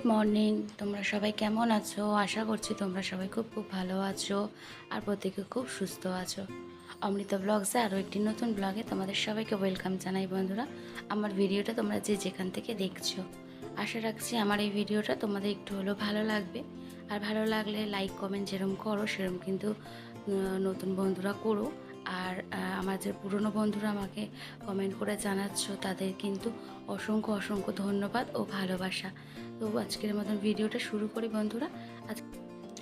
Good morning তোমরা সবাই কেমন আছো? আশা করছি তোমরা সবাই খুব খুব ভালো আছো আর প্রত্যেকে খুব সুস্থ আছো। অমৃতা ব্লগসে আরও একটি নতুন ব্লগে তোমাদের সবাইকে ওয়েলকাম জানাই বন্ধুরা। আমার ভিডিওটা তোমরা যে যেখান থেকে দেখছ, আশা রাখছি আমার এই ভিডিওটা তোমাদের একটু হলেও ভালো লাগবে। আর ভালো লাগলে লাইক কমেন্ট যেরকম করো সেরকম কিন্তু নতুন বন্ধুরা করো। আর আমার যে পুরনো বন্ধুরা আমাকে কমেন্ট করে জানাচ্ছ, তাদের কিন্তু অসংখ্য অসংখ্য ধন্যবাদ ও ভালোবাসা। তো আজকের মতন ভিডিওটা শুরু করি বন্ধুরা। আজ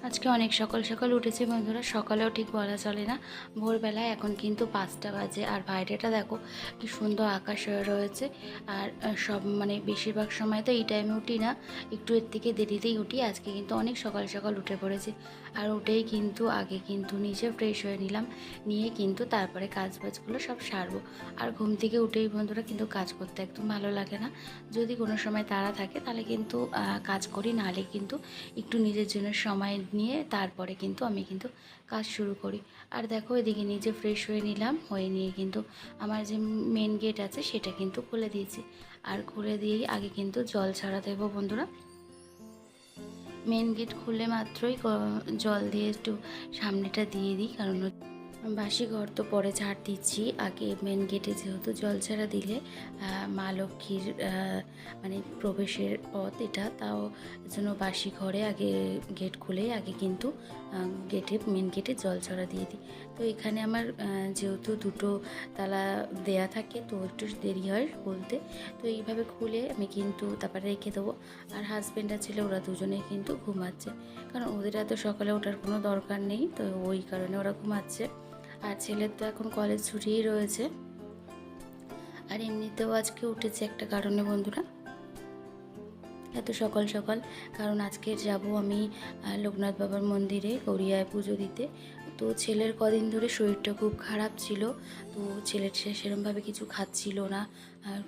আজকে অনেক সকাল সকাল উঠেছি বন্ধুরা, সকালেও ঠিক বলা চলে না। ভোরবেলায় এখন কিন্তু পাঁচটা বাজে। আর বাইরেটা দেখো কি সুন্দর আকাশ রয়েছে। আর সব মানে বেশিরভাগ সময় তো এই টাইমে উঠি না। একটু এর থেকে দেরিতেই উঠি। আজকে কিন্তু অনেক সকাল সকাল উঠে পড়েছি। আর উঠেই কিন্তু আগে কিন্তু নিজে ফ্রেশ হয়ে নিলাম। নিয়ে কিন্তু তারপরে কাজ বাজগুলো সব সারবো। আর ঘুম থেকে উঠেই বন্ধুরা কিন্তু কাজ করতে একদম ভালো লাগে না। যদি কোনো সময় তারা থাকে তাহলে কিন্তু কাজ করি। নাহলে কিন্তু একটু নিজের জন্য সময় নিয়ে তারপরে কিন্তু আমি কিন্তু কাজ শুরু করি। আর দেখো এদিকে নিজে ফ্রেশ হয়ে নিলাম, হয়ে নিয়ে কিন্তু আমার যে মেন গেট আছে সেটা কিন্তু খুলে দিয়েছি। আর খুলে দিয়েই আগে কিন্তু জল ছাড়া দেবো বন্ধুরা। মেন গেট খুলে মাত্রই জল দিয়ে একটু সামনেটা দিয়ে দিই, কারণ বাসি ঘর তো পরে ঝাড় দিচ্ছি। আগে মেন গেটে যেহেতু জল ছাড়া দিলে মা লক্ষ্মীর মানে প্রবেশের পথ এটা, তাও জন্য বাসি ঘরে আগে গেট খুলে, আগে কিন্তু গেটে মেন গেটে জল ছড়া দিয়ে দিই। তো এখানে আমার যেহেতু দুটো তালা দেয়া থাকে, তো একটু দেরি হয় বলতে তো এইভাবে খুলে আমি কিন্তু তারপরে রেখে দেবো। আর হাজব্যান্ড আর ছেলে ওরা দুজনে কিন্তু ঘুমাচ্ছে। কারণ ওদের এত সকালে ওঠার কোনো দরকার নেই, তো ওই কারণে ওরা ঘুমাচ্ছে। আর ছেলের তো এখন কলেজ ছুটিই রয়েছে। আর এমনিতেও আজকে উঠেছে একটা কারণে বন্ধুরা। এত সকাল সকাল, কারণ আজকে যাব আমি লোকনাথ বাবার মন্দিরে গড়িয়ায় পুজো দিতে। তো ছেলের কদিন ধরে শরীরটা খুব খারাপ ছিল, তো ছেলের সে সেরমভাবে কিছু খাচ্ছিল না।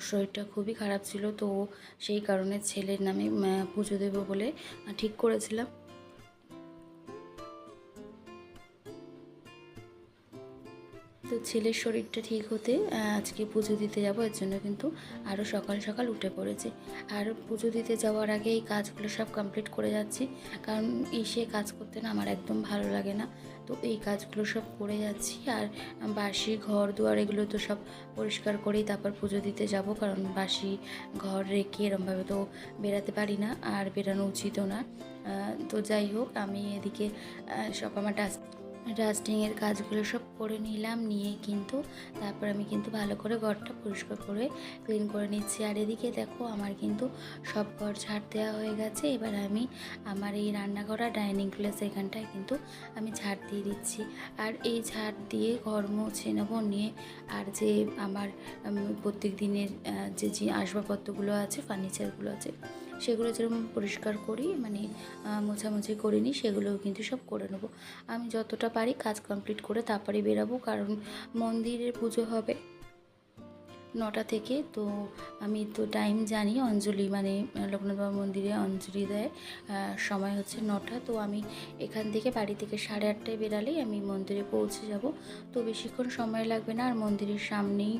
শরীরটা খুবই খারাপ ছিল, তো সেই কারণে ছেলের নামে পুজো দেবো বলে ঠিক করেছিলাম। তো ছেলের শরীরটা ঠিক হতে আজকে পুজো দিতে যাব, এর জন্য কিন্তু আরও সকাল সকাল উঠে পড়েছে। আর পুজো দিতে যাওয়ার আগে এই কাজগুলো সব কমপ্লিট করে যাচ্ছি। কারণ এসে কাজ করতে না আমার একদম ভালো লাগে না। তো এই কাজগুলো সব করে যাচ্ছি আর বাসি, ঘর দুয়ার এগুলো তো সব পরিষ্কার করেই তারপর পুজো দিতে যাব। কারণ বাসি, ঘর রেখে এরমভাবে তো বেরাতে পারি না, আর বেরানো উচিতও না। তো যাই হোক, আমি এদিকে সব আমার ডাস্ট ডাস্টিংয়ের কাজগুলো সব করে নিলাম, নিয়ে কিন্তু তারপর আমি কিন্তু ভালো করে ঘরটা পরিষ্কার করে ক্লিন করে নিচ্ছি। আর এদিকে দেখো আমার কিন্তু সব ঘর ঝাড় দেওয়া হয়ে গেছে। এবার আমি আমার এই রান্নাঘর আর ডাইনিং প্লেস এখানটায় কিন্তু আমি ঝাড় দিয়ে দিচ্ছি। আর এই ঝাড় দিয়ে ঘর মুছে নেব, নিয়ে আর যে আমার প্রত্যেক দিনের যে আসবাবপত্রগুলো আছে ফার্নিচারগুলো আছে সেগুলো যেরকম পরিষ্কার করি মানে মোছামুছি করে নিই, সেগুলোও কিন্তু সব করে নেব। আমি যতটা পারি কাজ কমপ্লিট করে তারপরে বেরাবো, কারণ মন্দিরের পুজো হবে। নটা থেকে। তো আমি তো টাইম জানি, অঞ্জলি মানে লোকনাথ বাবা মন্দিরে অঞ্জলি দেয় সময় হচ্ছে নটা। তো আমি এখান থেকে বাড়ি থেকে সাড়ে আটটায় বেরালেই আমি মন্দিরে পৌঁছে যাব। তো বেশিক্ষণ সময় লাগবে না, আর মন্দিরের সামনেই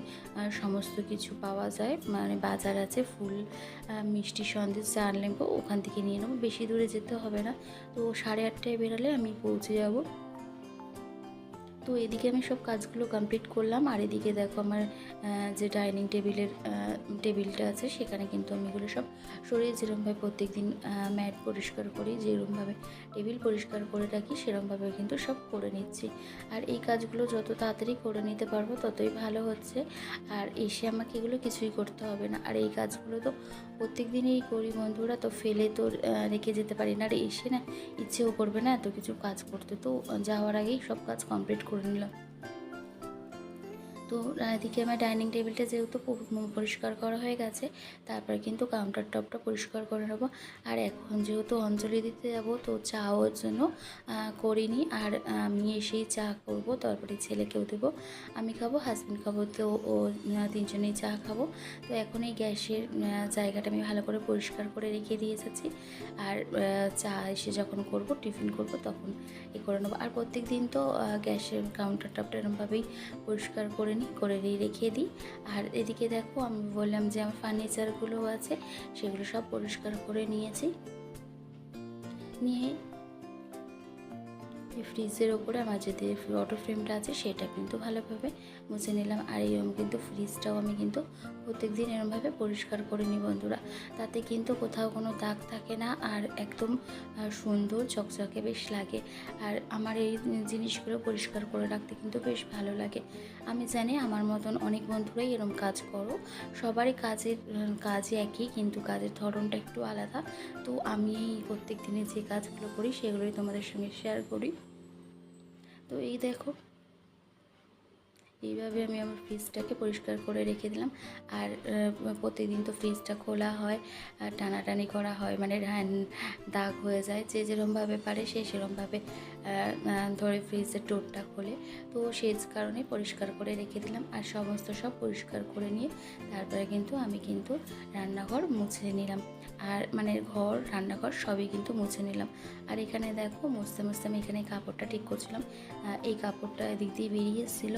সমস্ত কিছু পাওয়া যায়। মানে বাজার আছে, ফুল মিষ্টি সন্দেশ চাল নেব ওখান থেকে নিয়ে নেব। বেশি দূরে যেতে হবে না। তো সাড়ে আটটায় বেরালে আমি পৌঁছে যাব। তো এদিকে আমি সব কাজগুলো কমপ্লিট করলাম, আর এদিকে দেখো আমার যে ডাইনিং টেবিলের টেবিলটা আছে, সেখানে কিন্তু আমি এগুলো সব সরিয়ে যেরকমভাবে প্রত্যেক দিন ম্যাট পরিষ্কার করি, যেরকমভাবে টেবিল পরিষ্কার করে রাখি, সেরকমভাবে কিন্তু সব করে নিচ্ছি। আর এই কাজগুলো যত তাড়াতাড়ি করে নিতে পারব, ততই ভালো হচ্ছে। আর এসে আমাকে এগুলো কিছুই করতে হবে না। আর এই কাজগুলো তো প্রত্যেক দিনই করি বন্ধুরা, তো ফেলে তো রেখে যেতে পারি না। আর এসে না, ইচ্ছেও করবে না এত কিছু কাজ করতে। তো যাওয়ার আগেই সব কাজ কমপ্লিট করে নিলাম। তো এদিকে আমার ডাইনিং টেবিলটা যেহেতু পরিষ্কার করা হয়ে গেছে, তারপরে কিন্তু কাউন্টার টপটা পরিষ্কার করে নেব। আর এখন যেহেতু অঞ্জলি দিতে যাব, তো চা ওর জন্য করিনি। আর আমি এসেই চা করব, তারপরে ছেলেকেও দেবো। আমি খাব হাজব্যান্ড খাব, তো ও তিনজনেই চা খাব। তো এখন এই গ্যাসের জায়গাটা আমি ভালো করে পরিষ্কার করে রেখে দিয়ে এসেছি আর চা এসে যখন করব, টিফিন করব, তখন এ করে নেব। আর প্রত্যেক দিন তো গ্যাসের কাউন্টার টপটা এরমভাবেই পরিষ্কার করে নিই করে রেখে দিই। আর এদিকে দেখো আমি বললাম যে আমার ফার্নিচারগুলো আছে, সেগুলো সব পরিষ্কার করে নিয়েছি। নিয়ে ফ্রিজের ওপরে আমার যে অটো ফ্রেমটা আছে, সেটা কিন্তু ভালোভাবে মুছে নিলাম আর এরকম কিন্তু ফ্রিজটাও আমি কিন্তু প্রত্যেক দিন এরমভাবে পরিষ্কার করে নিই বন্ধুরা। তাতে কিন্তু কোথাও কোনো দাগ থাকে না আর একদম সুন্দর চকচকে বেশ লাগে। আর আমার এই জিনিসগুলো পরিষ্কার করে রাখতে কিন্তু বেশ ভালো লাগে। আমি জানি আমার মতন অনেক বন্ধুরাই এরকম কাজ করো। সবারই কাজের কাজই একই, কিন্তু কাজের ধরনটা একটু আলাদা। তো আমি প্রত্যেক দিনে যে কাজগুলো করি, সেগুলোই তোমাদের সঙ্গে শেয়ার করি। তো এই দেখো এইভাবে আমি আমার ফ্রিজটাকে পরিষ্কার করে রেখে দিলাম। আর প্রতিদিন তো ফ্রিজটা খোলা হয়, আর টানাটানি করা হয় মানে দাগ হয়ে যায়, যে যেরমভাবে পারে সে সেরমভাবে ধরে ফ্রিজের ডোরটা খোলে। তো সেই কারণে পরিষ্কার করে রেখে দিলাম, আর সমস্ত সব পরিষ্কার করে নিয়ে তারপরে কিন্তু আমি কিন্তু রান্নাঘর মুছে নিলাম। আর মানে ঘর, রান্নাঘর সবই কিন্তু মুছে নিলাম। আর এখানে দেখো মুছতে মুছতে আমি এখানে কাপড়টা ঠিক করছিলাম। এই কাপড়টা এদিক দিয়ে বেরিয়ে এসেছিল।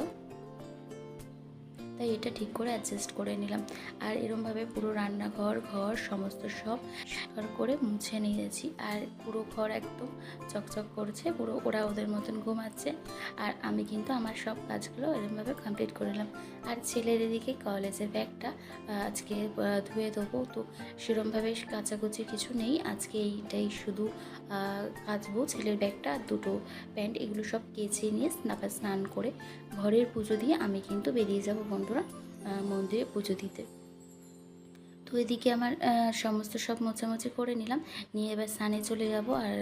তাই এটা ঠিক করে অ্যাডজাস্ট করে নিলাম। আর এরমভাবে পুরো রান্নাঘর, ঘর সমস্ত সব করে মুছে নিয়েছি। আর পুরো ঘর একদম চকচক করছে, পুরো ওরা ওদের মতন ঘুমাচ্ছে। আর আমি কিন্তু আমার সব কাজগুলো এরমভাবে কমপ্লিট করে নিলাম। আর ছেলের এদিকে কলেজের ব্যাগটা আজকে ধুয়ে দেবো। তো সেরমভাবে কাচাকুচি কিছু নেই। আজকে এইটাই শুধু কাচবো ছেলের ব্যাগটা দুটো প্যান্ট। এগুলো সব কেচে নিয়ে তারপর স্নান করে ঘরের পুজো দিয়ে আমি কিন্তু বেরিয়ে যাব বন্ধুরা মন্দিরে পুজো দিতে। তো এদিকে আমার সমস্ত সব মোছামুছি করে নিলাম। নিয়ে এবার সানে চলে যাব আর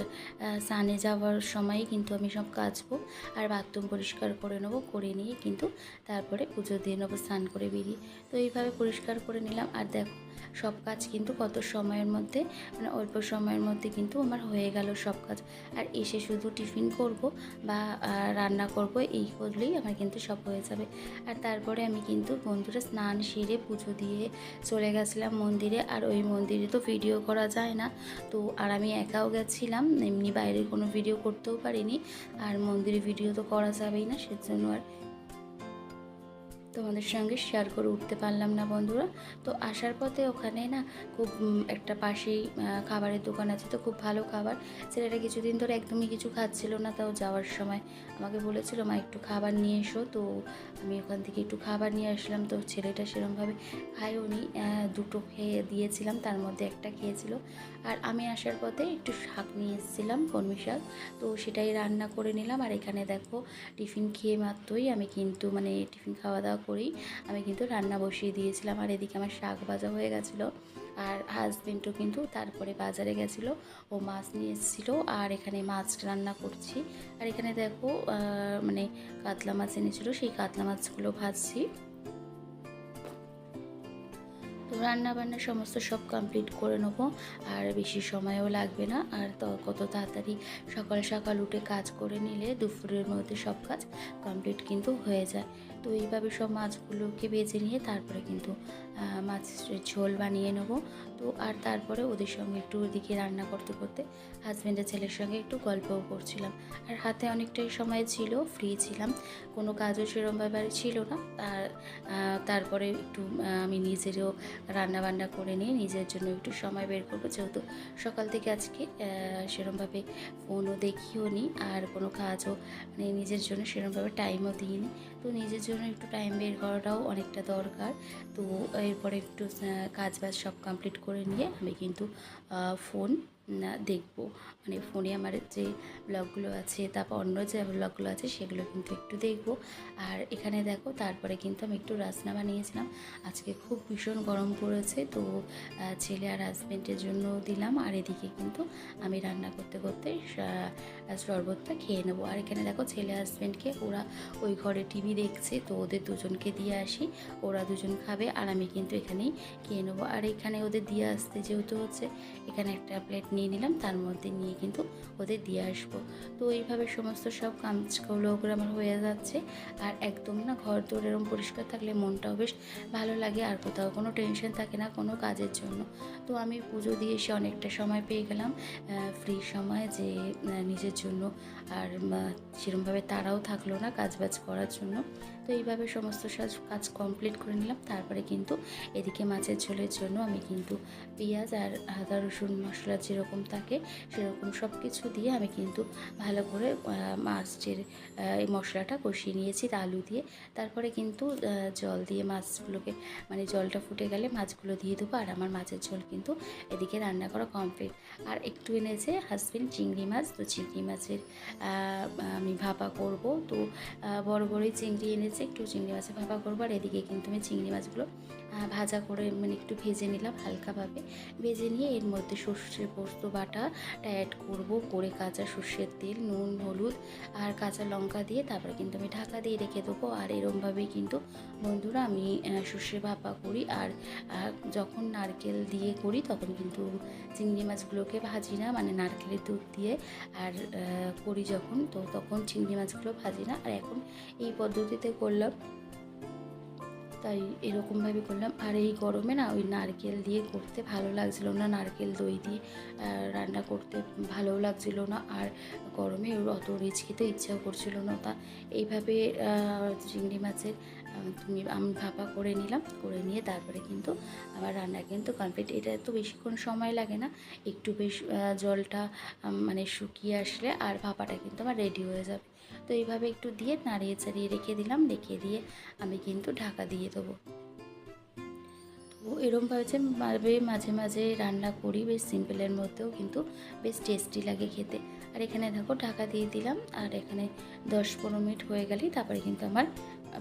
সানে যাওয়ার সময়ই কিন্তু আমি সব কাচবো আর বাথরুম পরিষ্কার করে নেব, করে নিয়ে কিন্তু তারপরে পুজো দিয়ে নেব, স্নান করে বেরিয়ে। তো এইভাবে পরিষ্কার করে নিলাম। আর দেখো সব কাজ কিন্তু কত সময়ের মধ্যে মানে অল্প সময়ের মধ্যে কিন্তু আমার হয়ে গেল সব কাজ। আর এসে শুধু টিফিন করব বা রান্না করব, এই করলেই আমার কিন্তু সব হয়ে যাবে। আর তারপরে আমি কিন্তু বন্ধুরা স্নান সেরে পুজো দিয়ে চলে গেছিলাম মন্দিরে, আর ওই মন্দিরে তো ভিডিও করা যায় না। তো আর আমি একাও গেছিলাম, এমনি বাইরে কোনো ভিডিও করতেও পারিনি, আর মন্দিরে ভিডিও তো করা যাবেই না, সেজন্য আর তোমাদের সঙ্গে শেয়ার করে উঠতে পারলাম না বন্ধুরা। তো আসার পথে ওখানে না খুব একটা পাশেই খাবারের দোকান আছে তো খুব ভালো খাবার। ছেলেটা কিছুদিন ধরে একদমই কিছু খাচ্ছিল না তাও যাওয়ার সময়। আমাকে বলেছিল, মা, একটু খাবার নিয়ে এসো। তো আমি ওখান থেকে একটু খাবার নিয়ে আসলাম। তো ছেলেটা সেরমভাবে খায়ও নি দুটো খেয়ে দিয়েছিলাম, তার মধ্যে একটা খেয়েছিল। আর আমি আসার পথে একটু শাক নিয়ে এসেছিলাম, কলমি শাক। তো সেটাই রান্না করে নিলাম। আর এখানে দেখো, টিফিন খেয়ে মাত্রই আমি কিন্তু মানে টিফিন খাওয়া দাওয়া করেই আমি কিন্তু রান্না বসিয়ে দিয়েছিলাম আর এদিকে আমার শাক ভাজা হয়ে গেছিল। আর হাজবেন্ডও কিন্তু তারপরে বাজারে গেছিল। ও মাছ নিয়ে এসেছিল আর এখানে মাছ রান্না করছি। আর এখানে দেখো মানে কাতলা মাছ এনেছিলো, সেই কাতলা মাছগুলো ভাজছি। তো রান্না বান্না সমস্ত সব কমপ্লিট করে নেব। আর বেশি সময়ও লাগবে না। আর তো কত তাড়াতাড়ি সকাল সকাল উঠে কাজ করে নিলে দুপুরের মধ্যে সব কাজ কমপ্লিট কিন্তু হয়ে যায়। তো এইভাবে সব মাছগুলোকে বেজে নিয়ে তারপরে কিন্তু মাছের ঝোল বানিয়ে নেব। তো আর তারপরে ওদের সঙ্গে একটু ওদিকে রান্না করতে করতে হাজব্যান্ডের ছেলের সঙ্গে একটু গল্পও করছিলাম। আর হাতে অনেকটাই সময় ছিল ফ্রি ছিলাম। কোনো কাজও সেরমভাবে আর ছিল না। আর তারপরে একটু আমি নিজেরও রান্না বান্না করে নিয়ে নিজের জন্য একটু সময় বের করব। যেহেতু সকাল থেকে আজকে সেরমভাবে ফোনও দেখিও নি আর কোনো কাজও মানে নিজের জন্য সেরমভাবে টাইমও দিইনি। তো নিজের জন্য একটু টাইম বের করাটাও অনেকটা দরকার। তো এরপরে একটু কাজ বাজ সব কমপ্লিট করে নিয়ে আমি কিন্তু ফোন দেখব। মানে ফোনে আমার যে ব্লগগুলো আছে, তারপর অন্য যে ব্লগগুলো আছে, সেগুলো কিন্তু একটু দেখব। আর এখানে দেখো, তারপরে কিন্তু আমি একটু রাসনা বানিয়েছিলাম। আজকে খুব ভীষণ গরম পড়েছে, তো ছেলে আর হাজব্যান্ডের জন্য দিলাম। আর এদিকে কিন্তু আমি রান্না করতে করতে শরবতটা খেয়ে নেব। আর এখানে দেখো, ছেলে হাজব্যান্ডকে ওরা ওই ঘরে টিভি দেখছে, তো ওদের দুজনকে দিয়ে আসি। ওরা দুজন খাবে, আর আমি কিন্তু এখানেই খেয়ে নেব। আর এখানে ওদের দিয়ে আসতে যেহেতু হচ্ছে, এখানে একটা প্লেট নিয়ে নিলাম, তার মধ্যে নিয়ে কিন্তু ওদের দিয়ে আসব। তো এইভাবে সমস্ত সব কাজগুলো ওগুলো আমার হয়ে যাচ্ছে। আর একদম না ঘর দৌড় এরকম পরিষ্কার থাকলে মনটাও বেশ ভালো লাগে, আর কোথাও কোনো টেনশন থাকে না কোনো কাজের জন্য। তো আমি পুজো দিয়ে এসে অনেকটা সময় পেয়ে গেলাম ফ্রি সময় যে নিজের জন্য আর সেরমভাবে তারাও থাকল না কাজ বাজ করার জন্য। তো এইভাবে সমস্ত সাজ, কাজ কমপ্লিট করে নিলাম। তারপরে কিন্তু এদিকে মাছের ঝোলের জন্য আমি কিন্তু পেঁয়াজ আর আদা, রসুন মশলা যেরকম থাকে সেরকম সব কিছু দিয়ে আমি কিন্তু ভালো করে মাছের এই মশলাটা কষিয়ে নিয়েছি আলু দিয়ে। তারপরে কিন্তু জল দিয়ে মাছগুলোকে মানে জলটা ফুটে গেলে মাছগুলো দিয়ে দেবো। আর আমার মাছের ঝোল কিন্তু এদিকে রান্না করা কমপ্লিট আর একটু এনেছে হাজবেন্ড চিংড়ি মাছ। তো চিংড়ি মাছের আমি ভাপা করব। তো বড় বড়ই চিংড়ি এনেছে, একটু চিংড়ি মাছের ভাপা করব। আর এদিকে কিন্তু আমি চিংড়ি মাছগুলো ভাজা করে মানে একটু ভেজে নিলাম হালকাভাবে। ভেজে নিয়ে এর মধ্যে সর্ষের পোস্ত বাটাটা অ্যাড করব, করে কাঁচা সর্ষের তেল, নুন, হলুদ আর কাঁচা লঙ্কা দিয়ে তারপরে কিন্তু আমি ঢাকা দিয়ে রেখে দেবো। আর এরমভাবেই কিন্তু বন্ধুরা আমি সর্ষে ভাপা করি আর যখন নারকেল দিয়ে করি তখন কিন্তু চিংড়ি মাছগুলোকে ভাজি না মানে নারকেলের দুধ দিয়ে। আর করি যখন, তো তখন চিংড়ি মাছগুলো ভাজি না। আর এখন এই পদ্ধতিতে করলাম তাই এরকমভাবে করলাম। আর এই গরমে না ওই নারকেল দিয়ে করতে ভালো লাগছিল না, নারকেল দই দিয়ে রান্না করতে ভালোও লাগছিল না। আর গরমে অত রিচ খেতে ইচ্ছাও করছিল না তা এইভাবে চিংড়ি মাছের তুমি, আমি ভাপা করে নিলাম, করে নিয়ে তারপরে কিন্তু আমার রান্না কিন্তু কমপ্লিট এটা তো বেশিক্ষণ সময় লাগে না, একটু বেশ জলটা মানে শুকিয়ে আসলে আর ভাপাটা কিন্তু আমার রেডি হয়ে যাবে। তো এইভাবে একটু দিয়ে নাড়িয়ে চাড়িয়ে রেখে দিলাম। রেখে দিয়ে আমি কিন্তু ঢাকা দিয়ে দেবো। যে ভাবে মাঝে মাঝে রান্না করি। বেশ সিম্পলের মধ্যেও কিন্তু বেশ টেস্টি লাগে খেতে। আর এখানে দেখো ঢাকা দিয়ে দিলাম। আর এখানে দশ পনেরো মিনিট হয়ে গেলেই তারপরে কিন্তু আমার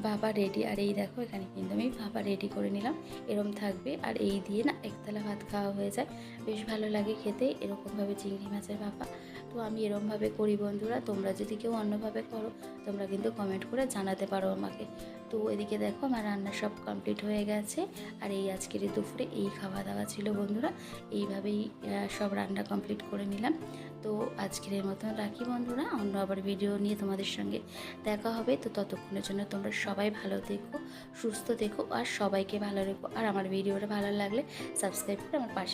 ভাবা রেডি আর এই দেখো এখানে কিন্তু আমি ভাবা রেডি করে নিলাম। এরম থাকবে। আর এই দিয়ে না একতলা ভাত খাওয়া হয়ে যায়। বেশ ভালো লাগে খেতে। এরকমভাবে চিংড়ি মাছের ভাপা। তো আমি এরমভাবে করি বন্ধুরা, তোমরা যদি কেউ অন্যভাবে করো, তোমরা কিন্তু কমেন্ট করে জানাতে পারো আমাকে। তো এদিকে দেখো আমার রান্না সব কমপ্লিট হয়ে গেছে, আর এই আজকের দুপুরে এই খাওয়া দাওয়া ছিল বন্ধুরা। এইভাবেই সব রান্না কমপ্লিট করে নিলাম। তো আজকের মতন রাখি বন্ধুরা, অন্য আবার ভিডিও নিয়ে তোমাদের সঙ্গে দেখা হবে। তো ততক্ষণের জন্য তোমরা সবাই ভালো দেখো সুস্থ দেখো আর সবাইকে ভালো রেখো। আর আমার ভিডিওটা ভালো লাগলে সাবস্ক্রাইব করে আমার পাশে